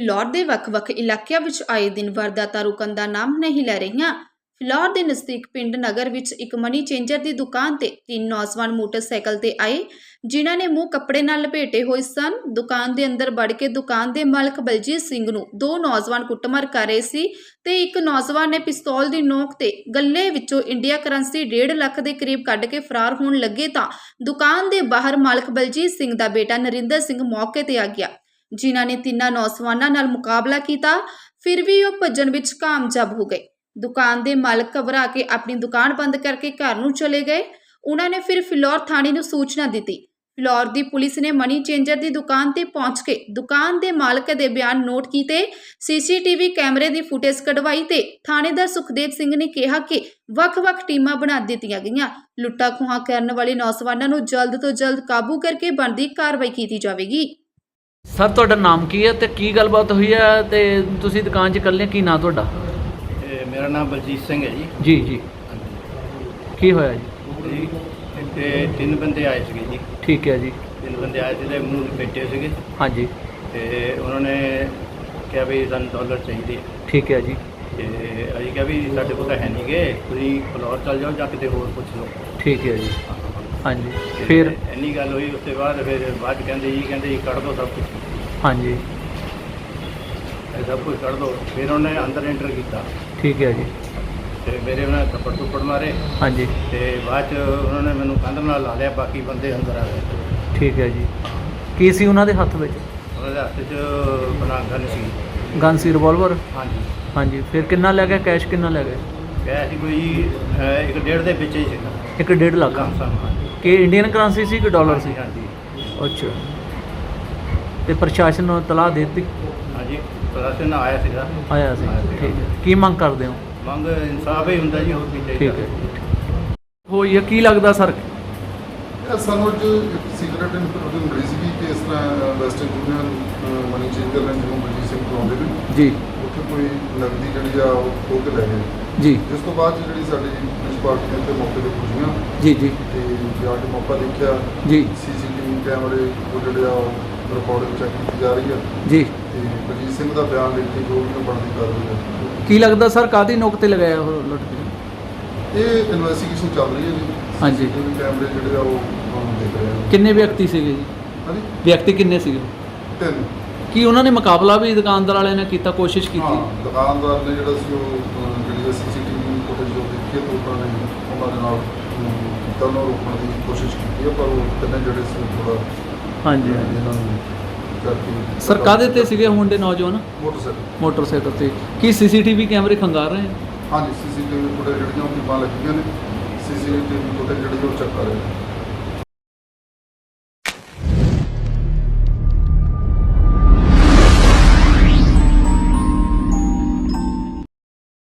ਫਿਲੌਰ ਦੇ ਵੱਖ-ਵੱਖ ਇਲਾਕਿਆਂ ਵਿੱਚ ਆਏ ਦਿਨ ਵਾਰਦਾਤਾਂ ਰੁਕਣ ਦਾ ਨਾਮ ਨਹੀਂ ਲੈ ਰਹੀਆਂ। ਫਿਲੌਰ ਦੇ ਨਜ਼ਦੀਕ ਪਿੰਡ ਨਗਰ ਵਿੱਚ ਇੱਕ ਮਨੀ ਚੇਂਜਰ ਦੀ ਦੁਕਾਨ ਤੇ ਤਿੰਨ ਨੌਜਵਾਨ ਮੋਟਰਸਾਈਕਲ ਤੇ ਆਏ, ਜਿਨ੍ਹਾਂ ਨੇ ਮੂੰਹ ਕੱਪੜੇ ਨਾਲ ਲਪੇਟੇ ਹੋਏ ਸਨ। ਦੁਕਾਨ ਦੇ ਅੰਦਰ ਵੜ ਕੇ ਦੁਕਾਨ ਦੇ ਮਾਲਕ ਬਲਜੀਤ ਸਿੰਘ ਨੂੰ ਦੋ ਨੌਜਵਾਨ ਕੁੱਟਮਾਰ ਕਰ ਰਹੇ ਸੀ ਤੇ ਇੱਕ ਨੌਜਵਾਨ ਨੇ ਪਿਸਤੌਲ ਦੀ ਨੋਕ ਤੇ ਗੱਲੇ ਵਿੱਚੋਂ ਇੰਡੀਆ ਕਰੰਸੀ 1.5 ਲੱਖ ਦੇ ਕਰੀਬ ਕੱਢ ਕੇ ਫਰਾਰ ਹੋਣ ਲੱਗੇ ਤਾਂ ਦੁਕਾਨ ਦੇ ਬਾਹਰ ਮਾਲਕ ਬਲਜੀਤ ਸਿੰਘ ਦਾ ਬੇਟਾ ਨਰਿੰਦਰ ਸਿੰਘ ਮੌਕੇ ਤੇ ਆ ਗਿਆ। ਜਿਨ੍ਹਾਂ ਨੇ ਤਿੰਨਾਂ ਨੌਜਵਾਨਾਂ ਨਾਲ ਮੁਕਾਬਲਾ ਕੀਤਾ, ਫਿਰ ਵੀ ਉਹ ਭੱਜਣ ਵਿੱਚ ਕਾਮਯਾਬ ਹੋ ਗਏ। ਦੁਕਾਨ ਦੇ ਮਾਲਕ ਘਬਰਾ ਕੇ ਆਪਣੀ ਦੁਕਾਨ ਬੰਦ ਕਰਕੇ ਘਰ ਨੂੰ ਚਲੇ ਗਏ। ਉਹਨਾਂ ਨੇ ਫਿਰ ਫਿਲੌਰ ਥਾਣੇ ਨੂੰ ਸੂਚਨਾ ਦਿੱਤੀ। ਫਿਲੌਰ ਦੀ ਪੁਲਿਸ ਨੇ ਮਨੀ ਚੇਂਜਰ ਦੀ ਦੁਕਾਨ ਤੇ ਪਹੁੰਚ ਕੇ ਦੁਕਾਨ ਦੇ ਮਾਲਕ ਦੇ ਬਿਆਨ ਨੋਟ ਕੀਤੇ। ਸੀਸੀਟੀਵੀ ਕੈਮਰੇ ਦੀ ਫੁਟੇਜ ਕਢਵਾਈ ਤੇ ਥਾਣੇਦਾਰ ਸੁਖਦੇਵ ਸਿੰਘ ਨੇ ਕਿਹਾ ਕਿ ਵੱਖ-ਵੱਖ ਟੀਮਾਂ ਬਣਾ ਦਿੱਤੀਆਂ ਗਈਆਂ। ਲੁੱਟਾਂ ਖੋਹਾਂ ਕਰਨ ਵਾਲੇ ਨੌਜਵਾਨਾਂ ਨੂੰ ਜਲਦ ਤੋਂ ਜਲਦ ਕਾਬੂ ਕਰਕੇ ਬਣਦੀ ਕਾਰਵਾਈ ਕੀਤੀ ਜਾਵੇਗੀ। ਸਰ ਤੁਹਾਡਾ ਨਾਮ ਕੀ ਹੈ ਤੇ ਕੀ ਗੱਲਬਾਤ ਹੋਈ ਹੈ ਤੇ ਤੁਸੀਂ ਦੁਕਾਨ 'ਚ ਇਕੱਲੇ ਕੀ ਨਾਂ ਤੁਹਾਡਾ? ਇਹ ਮੇਰਾ ਨਾਮ ਬਲਜੀਤ ਸਿੰਘ ਹੈ ਜੀ। ਜੀ ਜੀ। ਕੀ ਹੋਇਆ ਜੀ? ਤੇ ਤੇ ਤਿੰਨ ਬੰਦੇ ਆਏ ਸੀਗੇ ਜੀ। ਠੀਕ ਹੈ ਜੀ। ਤਿੰਨ ਬੰਦੇ ਆਏ ਸੀਗੇ ਮੂੰਹ ਲਪੇਟੇ ਸੀਗੇ। ਹਾਂਜੀ। ਤੇ ਉਹਨਾਂ ਨੇ ਕਿਹਾ ਵੀ ਸਾਨੂੰ ਡਾਲਰ ਚਾਹੀਦੇ ਆ। ਠੀਕ ਹੈ ਜੀ। ਤੇ ਅਸੀਂ ਕਿਹਾ ਵੀ ਸਾਡੇ ਕੋਲ ਤਾਂ ਹੈ ਨਹੀਂਗੇ ਤੁਸੀਂ ਫਲੋਰ ਚੱਲ ਜਾਓ ਜਾਂ ਕਿਤੇ ਹੋਰ ਪੁੱਛ ਲਓ। ਠੀਕ ਹੈ ਜੀ। ਹਾਂਜੀ। ਤੇ ਫਿਰ ਇੰਨੀ ਗੱਲ ਹੋਈ ਉਸ ਤੋਂ ਬਾਅਦ ਫਿਰ ਬਾਅਦ 'ਚ ਕਹਿੰਦੇ ਜੀ ਕਹਿੰਦੇ ਜੀ ਕੱਢ ਦਿਓ ਸਭ ਕੁਝ ਹਾਂਜੀ। ਇਹ ਸਭ ਕੁਝ ਕੱਢ ਦਿਓ ਫਿਰ ਉਹਨੇ ਅੰਦਰ ਐਂਟਰ ਕੀਤਾ। ਠੀਕ ਹੈ ਜੀ। ਤੇ ਮੇਰੇ ਉਹਨਾਂ ਨੇ ਥੱਪੜ ਥੁੱਪੜ ਮਾਰੇ। ਹਾਂਜੀ। ਤੇ ਬਾਅਦ 'ਚ ਉਹਨਾਂ ਨੇ ਮੈਨੂੰ ਕੰਧ ਨਾਲ ਲਾ ਲਿਆ ਬਾਕੀ ਬੰਦੇ ਅੰਦਰ ਆ ਗਏ। ਠੀਕ ਹੈ ਜੀ। ਕੀ ਸੀ ਉਹਨਾਂ ਦੇ ਹੱਥ ਵਿੱਚ? ਉਹਨਾਂ ਦੇ ਹੱਥ 'ਚ ਬਣਾ ਗਨ ਸੀ। ਗਨ ਸੀ ਰਿਵਾਲਵਰ ਹਾਂਜੀ। ਹਾਂਜੀ। ਫਿਰ ਕਿੰਨਾ ਲੈ ਗਏ? ਕੈਸ਼ ਕਿੰਨਾ ਲੈ ਗਏ? ਕੈਸ਼ ਕੋਈ ਅਹ, ਇੱਕ ਡੇਢ ਦੇ ਵਿੱਚ ਹੀ ਸੀਗਾ। ਇੱਕ ਡੇਢ ਲੱਖ? ਲਮਸਮ ਕਿ ਇੰਡੀਅਨ ਕਰੰਸੀ ਸੀ ਕਿ ਡਾਲਰ ਸੀ? ਹਾਂਜੀ। ਅੱਛਾ। ਤੇ ਪ੍ਰਸ਼ਾਸਨ ਨੂੰ ਤਲਾਹ ਦੇ ਦਿੱਤੀ? ਹਾਂਜੀ ਪ੍ਰਸ਼ਾਸਨ ਆਇਆ ਸੀਗਾ। ਆਇਆ ਸੀ। ਠੀਕ ਹੈ। ਕੀ ਮੰਗ ਕਰਦੇ ਹੋ? ਮੰਗ ਇਨਸਾਫ ਹੀ ਹੁੰਦਾ ਜੀ ਹੋਰ ਕੀ ਚਾਹੀਦਾ। ਠੀਕ ਹੈ। ਹੋਈ ਕੀ ਲੱਗਦਾ ਸਰ? ਸਾਨੂੰ ਅੱਜ ਸੀਕ੍ਰੇਟ ਇਨਫੋਰਮੇਸ਼ਨ ਮਿਲੀ ਸੀ ਕਿ ਇਸ ਤਰ੍ਹਾਂ ਵੈਸਟਰਨ ਯੂਨੀਅਨ ਮਨੀ ਚੇਂਜਰ ਨੂੰ ਬਲਜੀਤ ਸਿੰਘ ਤੋਂ ਆਉਂਦੇ ਨੇ। ਜੀ। ਉੱਥੇ ਕੋਈ ਨਗਦੀ ਜਿਹੜੀ ਆ ਉਹ ਖੋਹ ਕੇ ਲੈ ਗਏ। ਜੀ। ਜਿਸ ਤੋਂ ਬਾਅਦ ਜਿਹੜੀ ਸਾਡੀ ਪੁਲਿਸ ਪਾਰਟੀ ਨੇ ਤੇ ਮੌਕੇ ਤੇ ਪੁੱਜੀਆਂ। ਜੀ ਜੀ। ਤੇ ਜਾ ਕੇ ਮੌਕਾ ਦੇਖਿਆ। ਜੀ। ਸੀਸੀਟੀਵੀ ਕੈਮਰੇ ਉਹ ਜਿਹੜੇ ਆ ਰਿਕਾਰਡਿੰਗ ਚੈੱਕ ਕੀਤੀ ਜਾ ਰਹੀ ਹੈ ਜੀ। ਤੇ ਬਲਜੀਤ ਸਿੰਘ ਦਾ ਬਿਆਨ ਲਿਖ ਕੇ ਜੋ ਵੀ ਬਣਦੀ ਕਾਰਵਾਈ ਹੈ ਕੀ ਲੱਗਦਾ ਸਰ ਕਾਦੀ ਨੋਕ ਤੇ ਲਗਾਇਆ ਉਹ ਲੁੱਟ ਇਹ ਇਨਵੈਸਟੀਗੇਸ਼ਨ ਚੱਲ ਰਹੀ ਹੈ ਜੀ। ਹਾਂਜੀ। ਕੈਮਰੇ ਜਿਹੜੇ ਆ ਉਹ ਹੁਣ ਹਾਂ ਕਿੰਨੇ ਵਿਅਕਤੀ ਸੀਗੇ ਜੀ? ਹਾਂਜੀ। ਵਿਅਕਤੀ ਕਿੰਨੇ ਸੀਗੇ? ਤਿੰਨ। ਕੀ ਉਹਨਾਂ ਨੇ ਮੁਕਾਬਲਾ ਵੀ ਦੁਕਾਨਦਾਰ ਵਾਲਿਆਂ ਨੇ ਕੀਤਾ ਕੋਸ਼ਿਸ਼ ਹਾਂ ਕੀਤੀ? ਦੁਕਾਨਦਾਰ ਨੇ ਜਿਹੜਾ ਸੀ ਉਹ ਅਹ, ਜਿਹੜੀ ਸੀਸੀਟੀਵੀ ਫੁਟੇਜ ਜੋ ਦੇਖੀ ਤਾਂ ਉਹਨਾਂ ਨੇ ਉਹਨਾਂ ਦੇ ਨਾਲ ਅਮ, ਕੀਤਾ ਉਹਨਾਂ ਨੂੰ ਰੋਕਣ ਦੀ ਕੋਸ਼ਿਸ਼ ਕੀਤੀ ਹੈ ਪਰ ਉਹ ਤਿੰਨੇ ਜਿਹੜੇ ਸੀ ਥੋੜਾ ਹਾਂਜੀ ਹਾਂਜੀ। ਇਹਨਾਂ ਨੂੰ ਕਰਕੇ ਸਰ ਕਾਦੇ ਤੇ ਸੀਗੇ ਮੁੰਡੇ ਨੌਜਵਾਨ? ਮੋਟਰਸਾਈਕਲ। ਮੋਟਰਸਾਈਕਲ ਤੇ। ਕੀ ਸੀਸੀਟੀਵੀ ਕੈਮਰੇ ਖੰਗਾਰ ਰਹੇ? ਹੈ ਹਾਂਜੀ ਸੀਸੀਟੀਵੀ ਫੁਟੇਜ ਜਿਹੜੀਆਂ ਉਹ ਟੀਮਾਂ ਲੱਗੀਆਂ ਨੇ। ਸੀਸੀਟੀਵੀ ਫੁਟੇਜ ਜਿਹੜੀ ਉਹ ਚੈੱਕ ਕਰ ਰਹੇ ਨੇ।